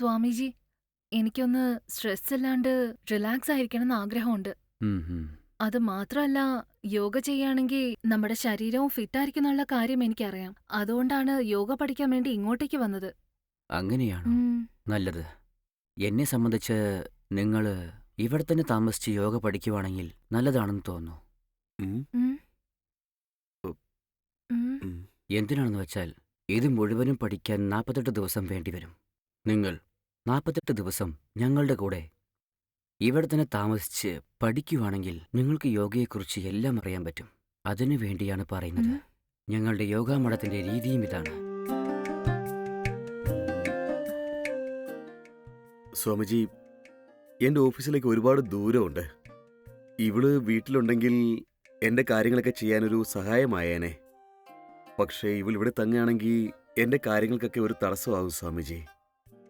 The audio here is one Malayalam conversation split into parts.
സ്വാമിജി എനിക്കൊന്ന് സ്ട്രെസ് അല്ലാണ്ട് റിലാക്സ് ആയിരിക്കണം എന്ന് ആഗ്രഹമുണ്ട്. അത് മാത്രമല്ല യോഗ ചെയ്യുകയാണെങ്കിൽ നമ്മുടെ ശരീരവും ഫിറ്റ് ആയിരിക്കുന്നുള്ള കാര്യം എനിക്കറിയാം അതുകൊണ്ടാണ് യോഗ പഠിക്കാൻ വേണ്ടി ഇങ്ങോട്ടേക്ക് വന്നത് അങ്ങനെയാണോ ഉം, നല്ലത് എന്നെ സംബന്ധിച്ച് നിങ്ങൾ ഇവിടെ തന്നെ താമസിച്ച് യോഗ പഠിക്കുവാണെങ്കിൽ നല്ലതാണെന്ന് തോന്നുന്നു ഉം, ഉം. ഉം. ഉം. ഉം. എന്തിനാണെന്ന് വെച്ചാൽ ഇത് മുഴുവനും പഠിക്കാൻ നാൽപ്പത്തെട്ട് ദിവസം വേണ്ടിവരും നിങ്ങൾ നാൽപ്പത്തെട്ട് ദിവസം ഞങ്ങളുടെ കൂടെ ഇവിടെ തന്നെ താമസിച്ച് പഠിക്കുവാണെങ്കിൽ നിങ്ങൾക്ക് യോഗയെക്കുറിച്ച് എല്ലാം അറിയാൻ പറ്റും. അതിനു വേണ്ടിയാണ് പറയുന്നത്. ഞങ്ങളുടെ യോഗാ മഠത്തിന്റെ രീതിയും ഇതാണ്. സ്വാമിജി എന്റെ ഓഫീസിലേക്ക് ഒരുപാട് ദൂരമുണ്ട്. ഇവൾ വീട്ടിലുണ്ടെങ്കിൽ എന്റെ കാര്യങ്ങളൊക്കെ ചെയ്യാനൊരു സഹായമായേനെ. പക്ഷേ ഇവൾ ഇവിടെ തങ്ങുകയാണെങ്കിൽ എന്റെ കാര്യങ്ങൾക്കൊക്കെ ഒരു തടസ്സമാകും സ്വാമിജി.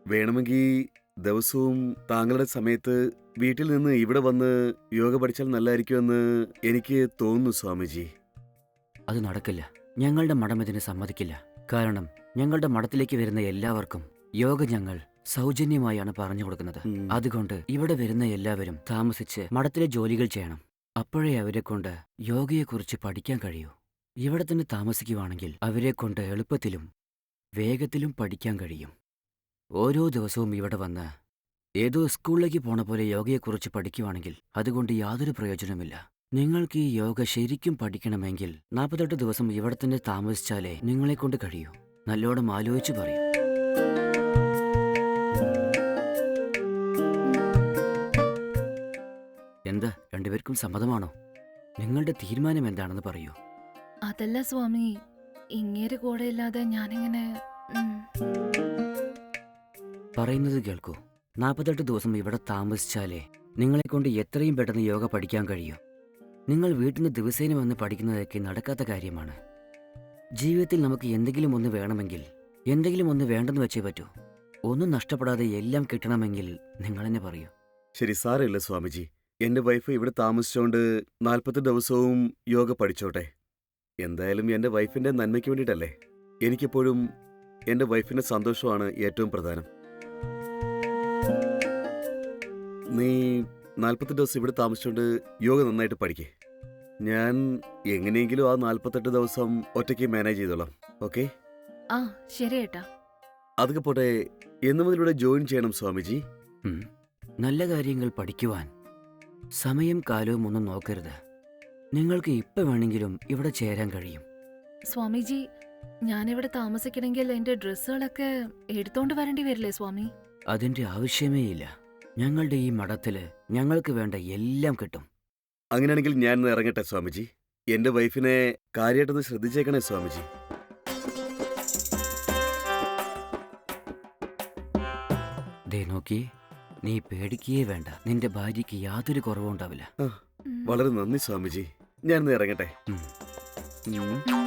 വേണമെങ്കിൽ ദിവസവും താങ്കളുടെ സമയത്ത് വീട്ടിൽ നിന്ന് ഇവിടെ വന്ന് യോഗ പഠിച്ചാൽ നല്ലതായിരിക്കുമെന്ന് എനിക്ക് തോന്നുന്നു സ്വാമിജി. അത് നടക്കില്ല. ഞങ്ങളുടെ മഠം ഇതിന് സമ്മതിക്കില്ല. കാരണം ഞങ്ങളുടെ മഠത്തിലേക്ക് വരുന്ന എല്ലാവർക്കും യോഗ ഞങ്ങൾ സൗജന്യമായാണ് പറഞ്ഞു കൊടുക്കുന്നത്. അതുകൊണ്ട് ഇവിടെ വരുന്ന എല്ലാവരും താമസിച്ച് മഠത്തിലെ ജോലികൾ ചെയ്യണം. അപ്പോഴേ അവരെ കൊണ്ട് യോഗയെക്കുറിച്ച് പഠിക്കാൻ കഴിയൂ. ഇവിടെ തന്നെ താമസിക്കുവാണെങ്കിൽ അവരെ കൊണ്ട് എളുപ്പത്തിലും വേഗത്തിലും പഠിക്കാൻ കഴിയും. ഓരോ ദിവസവും ഇവിടെ വന്ന് ഏതോ സ്കൂളിലേക്ക് പോണ പോലെ യോഗയെക്കുറിച്ച് പഠിക്കുവാണെങ്കിൽ അതുകൊണ്ട് യാതൊരു പ്രയോജനമില്ല നിങ്ങൾക്ക് ഈ യോഗ ശരിക്കും പഠിക്കണമെങ്കിൽ നാൽപ്പത്തെട്ട് ദിവസം ഇവിടെ തന്നെ താമസിച്ചാലേ നിങ്ങളെക്കൊണ്ട് കഴിയൂ. നല്ലോണം ആലോചിച്ച് പറയൂ. എന്താ രണ്ടുപേർക്കും സമ്മതമാണോ? നിങ്ങളുടെ തീരുമാനം എന്താണെന്ന് പറയൂ. അതല്ല സ്വാമി ഇങ്ങേര് കൂടെ ഇല്ലാതെ ഞാനിങ്ങനെ. പറയുന്നത് കേൾക്കൂ. നാൽപ്പത്തെട്ട് ദിവസം ഇവിടെ താമസിച്ചാലേ നിങ്ങളെക്കൊണ്ട് എത്രയും പെട്ടെന്ന് യോഗ പഠിക്കാൻ കഴിയൂ. നിങ്ങൾ വീട്ടിൽ നിന്ന് ദിവസേന വന്ന് പഠിക്കുന്നതൊക്കെ നടക്കാത്ത കാര്യമാണ്. ജീവിതത്തിൽ നമുക്ക് എന്തെങ്കിലും ഒന്ന് വേണമെങ്കിൽ എന്തെങ്കിലും ഒന്ന് വേണ്ടെന്ന് വെച്ചേ പറ്റൂ. ഒന്നും നഷ്ടപ്പെടാതെ എല്ലാം കിട്ടണമെങ്കിൽ നിങ്ങൾ തന്നെ പറയൂ. ശരി സാരമില്ല സ്വാമിജി. എന്റെ വൈഫ് ഇവിടെ താമസിച്ചുകൊണ്ട് നാൽപ്പത്തി ദിവസവും യോഗ പഠിച്ചോട്ടെ. എന്തായാലും എന്റെ വൈഫിന്റെ നന്മയ്ക്ക് വേണ്ടിയിട്ടല്ലേ? എനിക്കെപ്പോഴും എന്റെ വൈഫിന്റെ സന്തോഷമാണ് ഏറ്റവും പ്രധാനം. നീ നാൽപ്പത്തെട്ട് ദിവസം ഇവിടെ താമസിച്ചുകൊണ്ട് യോഗ നന്നായിട്ട് പഠിക്കേ. ഞാൻ എങ്ങനെയെങ്കിലും ആ നാൽപ്പത്തെട്ട് ദിവസം ഒറ്റയ്ക്ക് മാനേജ് ചെയ്തോളാം. ഓക്കെ ആ ശരി ഏട്ടാ. അതൊക്കെ പോട്ടെ എന്ന് മുതൽ ഇവിടെ ജോയിൻ ചെയ്യണം സ്വാമിജി. ഉം. നല്ല കാര്യങ്ങൾ പഠിക്കുവാൻ സമയം കാലവും ഒന്നും നോക്കരുത്. നിങ്ങൾക്ക് ഇപ്പം വേണമെങ്കിലും ഇവിടെ ചേരാൻ കഴിയും. സ്വാമിജി ഞാനിവിടെ താമസിക്കണമെങ്കിൽ എന്റെ ഡ്രസ്സുകളൊക്കെ എടുത്തോണ്ട് വരേണ്ടി വരില്ലേ സ്വാമി? അതിന്റെ ആവശ്യമേ ഇല്ല. ഞങ്ങളുടെ ഈ മഠത്തിൽ ഞങ്ങൾക്ക് വേണ്ട എല്ലാം കിട്ടും. അങ്ങനെയാണെങ്കിൽ ഞാൻ ഇറങ്ങട്ടെ സ്വാമിജി? എന്റെ വൈഫിനെ കാര്യമായിട്ടൊന്ന് ശ്രദ്ധിച്ചേക്കണേ സ്വാമിജി. ദേ നോക്കി. നീ പേടിക്കുകയേ വേണ്ട. നിന്റെ ഭാര്യയ്ക്ക് യാതൊരു കുറവും ഉണ്ടാവില്ല. വളരെ നന്ദി സ്വാമിജി. ഞാൻ ഇറങ്ങട്ടെ. ഉം.